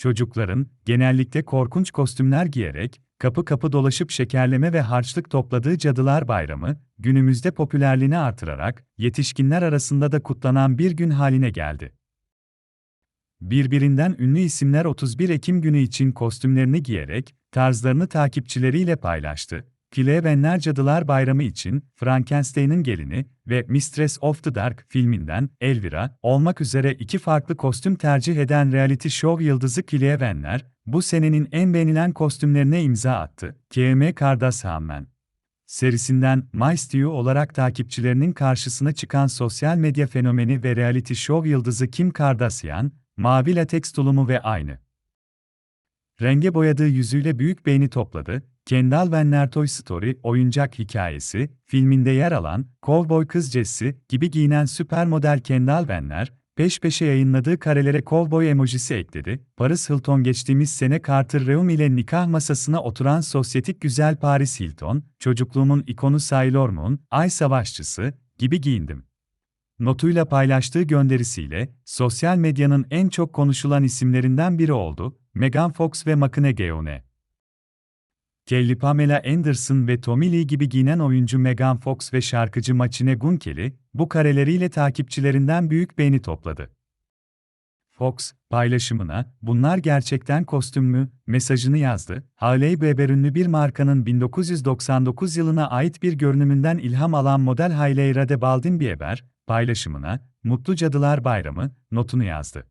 Çocukların, genellikle korkunç kostümler giyerek, kapı kapı dolaşıp şekerleme ve harçlık topladığı Cadılar Bayramı, günümüzde popülerliğini artırarak, yetişkinler arasında da kutlanan bir gün haline geldi. Birbirinden ünlü isimler 31 Ekim günü için kostümlerini giyerek, tarzlarını takipçileriyle paylaştı. Cleveland'ler Cadılar Bayramı için Frankenstein'in gelini ve Mistress of the Dark filminden Elvira olmak üzere iki farklı kostüm tercih eden reality show yıldızı Cleveland'ler, bu senenin en beğenilen kostümlerine imza attı. K.M. Kardashian serisinden My Stew olarak takipçilerinin karşısına çıkan sosyal medya fenomeni ve reality show yıldızı Kim Kardashian, mavi lateks tulumu ve aynı renge boyadığı yüzüyle büyük beğeni topladı. Kendall Jenner Toy Story oyuncak hikayesi filminde yer alan kovboy kız Jessie gibi giyinen süper model Kendall Jenner, peş peşe yayınladığı karelere kovboy emojisi ekledi. Paris Hilton geçtiğimiz sene Carter Reum ile nikah masasına oturan sosyetik güzel Paris Hilton, çocukluğumun ikonu Sailor Moon, Ay Savaşçısı gibi giyindim notuyla paylaştığı gönderisiyle sosyal medyanın en çok konuşulan isimlerinden biri oldu. Megan Fox ve McConaughey. Kelly Pamela Anderson ve Tommy Lee gibi giyinen oyuncu Megan Fox ve şarkıcı Machine Gun Kelly, bu kareleriyle takipçilerinden büyük beğeni topladı. Fox, paylaşımına, bunlar gerçekten kostüm mü, mesajını yazdı. Hailey Bieber ünlü bir markanın 1999 yılına ait bir görünümünden ilham alan model Hailey Rade Baldwin Bieber, paylaşımına, Mutlu Cadılar Bayramı, notunu yazdı.